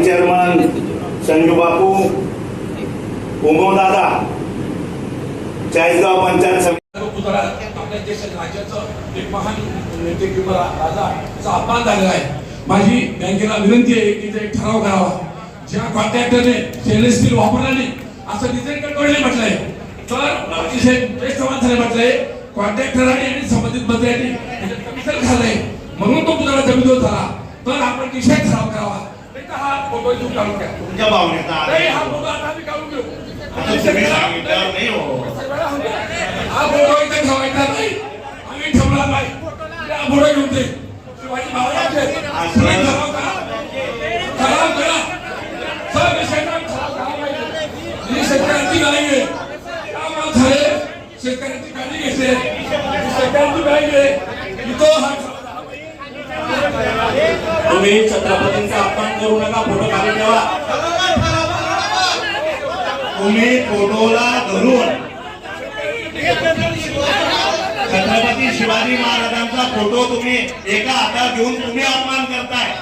Vice chairman संजूबापू उमोदादा चाळीसगाव पंचायत समिती पुतळा आपल्या देशात राज्याचं एक महान नेते किंवा राजाचा अपमान झालेला आहे माझी बँकेला विनंती आहे की एक ठराव करावा. ज्या कॉन्ट्रॅक्टरने स्टेनलेस स्टील वापरला नाही असं डिझाईन कंट्रोलने म्हटलंय. तर अतिशय बेस्ट झाले म्हटलंय कॉन्ट्रॅक्टरांनी आणि संबंधित मंत्र्यांनी त्याच्यात कमिशन खाल्लंय म्हणून तो पुतळा जमीन झाला. तर आपण निषेध ठराव करावा. हा फोटो काढून घ्या. तुमच्या भावनेचा नाही हा आहे. फोटो आता आम्ही काढून घेऊ. आता तुम्ही सांगितल्यावर नाही हो. हा फोटो. इथे ठेवायचा नाही. आम्ही ठेवणार नाही. त्या फोटो घेऊन दे. शिवाजी महाराजांचे तुम्ही ठराव करा. ठराव करा. सब विषयांना ठराव करा पाहिजे. ही शेतकऱ्यांची गाडी आहे शेतकऱ्यांची ही गाडी आहे इथं हा तुम्ही छत्रपतींचा अपमान करू नका फोटो खाली ठेवा. तुम्ही फोटोला धरून छत्रपती शिवाजी महाराजांचा फोटो तुम्ही एका हातात घेऊन तुम्ही अपमान करताय.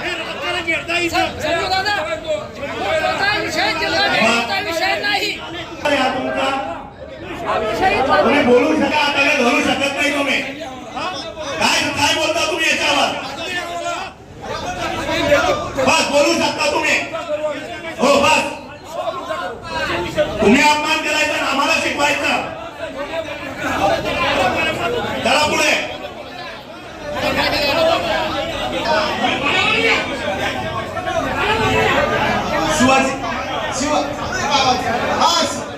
तुम्ही बोलू शका आता धरू शकत नाही तुम्ही काय काय बोलता तुम्ही याच्यावर बस बोलू शकता तुम्ही हो बस तुम्ही अपमान करायचा आणि आम्हाला शिकवायचा. चला पुढे. शिवाजी शिवाजी हा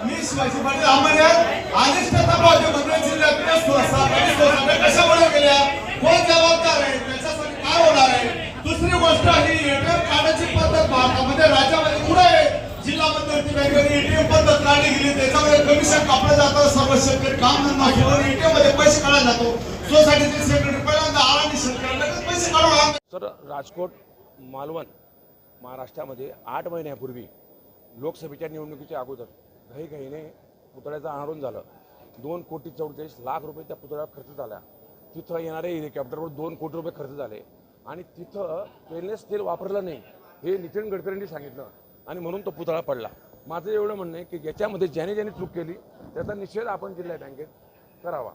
मी शिवाजी पाटील त्याच्यामध्ये कमिशन जातो जातं सर्व शेतकरी काम धंदा सोडून एटीएममध्ये पैसे काढायला जातो. सोसायटीचे सेक्रेटरी पहिल्यांदा आला आणि शेतकऱ्यांना पैसे काढून आणतो. तर राजकोट मालवण महाराष्ट्रामध्ये आठ महिन्यापूर्वी लोकसभेच्या निवडणुकीच्या अगोदर घाईघाईने पुतळ्याचं अनावरण झालं. दोन कोटी चौवेचाळीस लाख रुपये त्या पुतळ्यावर खर्च झाला. तिथं येणारे हेलिकॉप्टरवर दोन कोटी रुपये खर्च झाले. आणि तिथं स्टेनलेस स्टील वापरलं नाही हे नितीन गडकरींनी सांगितलं. आणि म्हणून तो पुतळा पडला. माझं एवढं म्हणणं आहे की याच्यामध्ये ज्याने ज्याने चूक केली त्याचा निषेध आपण जिल्हा बँकेत करावा.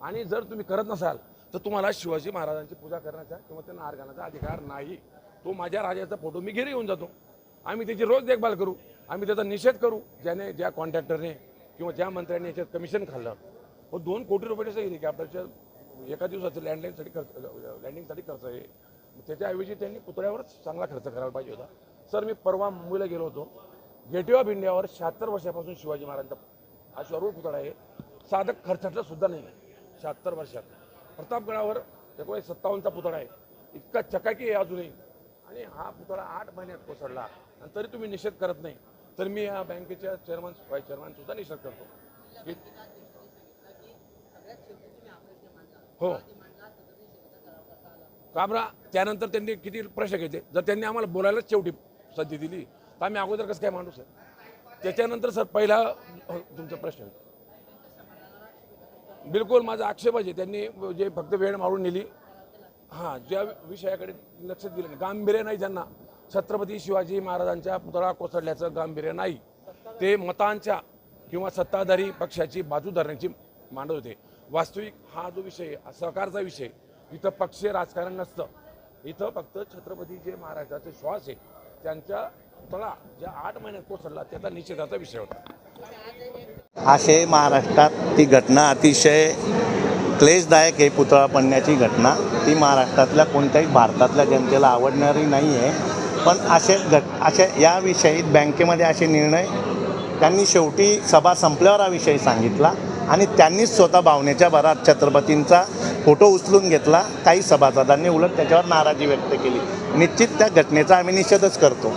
आणि जर तुम्ही करत नसाल तर तुम्हाला शिवाजी महाराजांची पूजा करण्याचा किंवा त्यांना हार घालण्याचा अधिकार नाही. तो माझ्या राजाचा फोटो मी घरी येऊन जातो. आम्ही त्याची रोज देखभाल करू. आम्ही त्याचा निषेध करू ज्याने ज्या कॉन्ट्रॅक्टरने किंवा ज्या मंत्र्यांनी याच्यात कमिशन खाल्लं. व दोन कोटी रुपयाचं आपल्याच्या एका दिवसाचं लँडलाईनसाठी खर्च लँडिंगसाठी खर्च आहे. त्याच्याऐवजी त्यांनी पुतळ्यावरच चांगला खर्च करायला पाहिजे होता. सर मी परवा मुंबईला गेलो होतो. गेटवे ऑफ इंडियावर शहात्तर वर्षापासून शिवाजी महाराजांचा हा स्वरूप पुतळा आहे. साधक खर्चाचा सुद्धा नाही शहात्तर वर्षात. प्रतापगडावर एकोणीस सत्तावन्नचा पुतळा आहे. इतका चकाकी आहे अजूनही. आणि हा पुतळा आठ महिन्यात कोसळला. आणि तरी तुम्ही निषेध करत नाही. तर मी या बँकेच्या चेअरमन व्हाईस चेअरमन सुद्धा निषेध करतो. की हो. कामरा त्यानंतर त्यांनी किती प्रश्न घेतले? जर त्यांनी आम्हाला बोलायलाच शेवटी संधी दिली तर आम्ही अगोदर कसं काय माणूस सर? त्याच्यानंतर सर पहिला हो, तुमचा प्रश्न बिलकुल माझा आक्षेप आहे. त्यांनी जे फक्त वेळ मारून नेली. हां ज्या विषयाकडे लक्ष दिलं नाही. गांभीर्य नाही ज्यांना छत्रपती शिवाजी महाराजांच्या पुतळा कोसळल्याचं गांभीर्य नाही. ते मतांच्या किंवा सत्ताधारी पक्षाची बाजू धरण्याची मांडत होते. वास्तविक हा जो विषय सहकारचा विषय इथं पक्षीय राजकारण नसतं. इथं फक्त छत्रपती जे महाराजाचे श्वास आहे त्यांच्या पुतळा ज्या आठ महिन्यात कोसळला त्याचा निषेधाचा विषय होता. असे महाराष्ट्रात ती घटना अतिशय क्लेशदायक आहे पुतळा पडण्याची घटना. ती महाराष्ट्रातल्या कोणत्याही भारतातल्या जनतेला आवडणारी नाही आहे. पण असे घट अशा याविषयी बँकेमध्ये असे निर्णय त्यांनी शेवटी सभा संपल्यावर हा विषय सांगितला आणि त्यांनीच स्वतः भावनेच्या भरात छत्रपतींचा फोटो उचलून घेतला. काही सभासदांनी उलट त्याच्यावर नाराजी व्यक्त केली. निश्चित त्या घटनेचा आम्ही निषेधच करतो.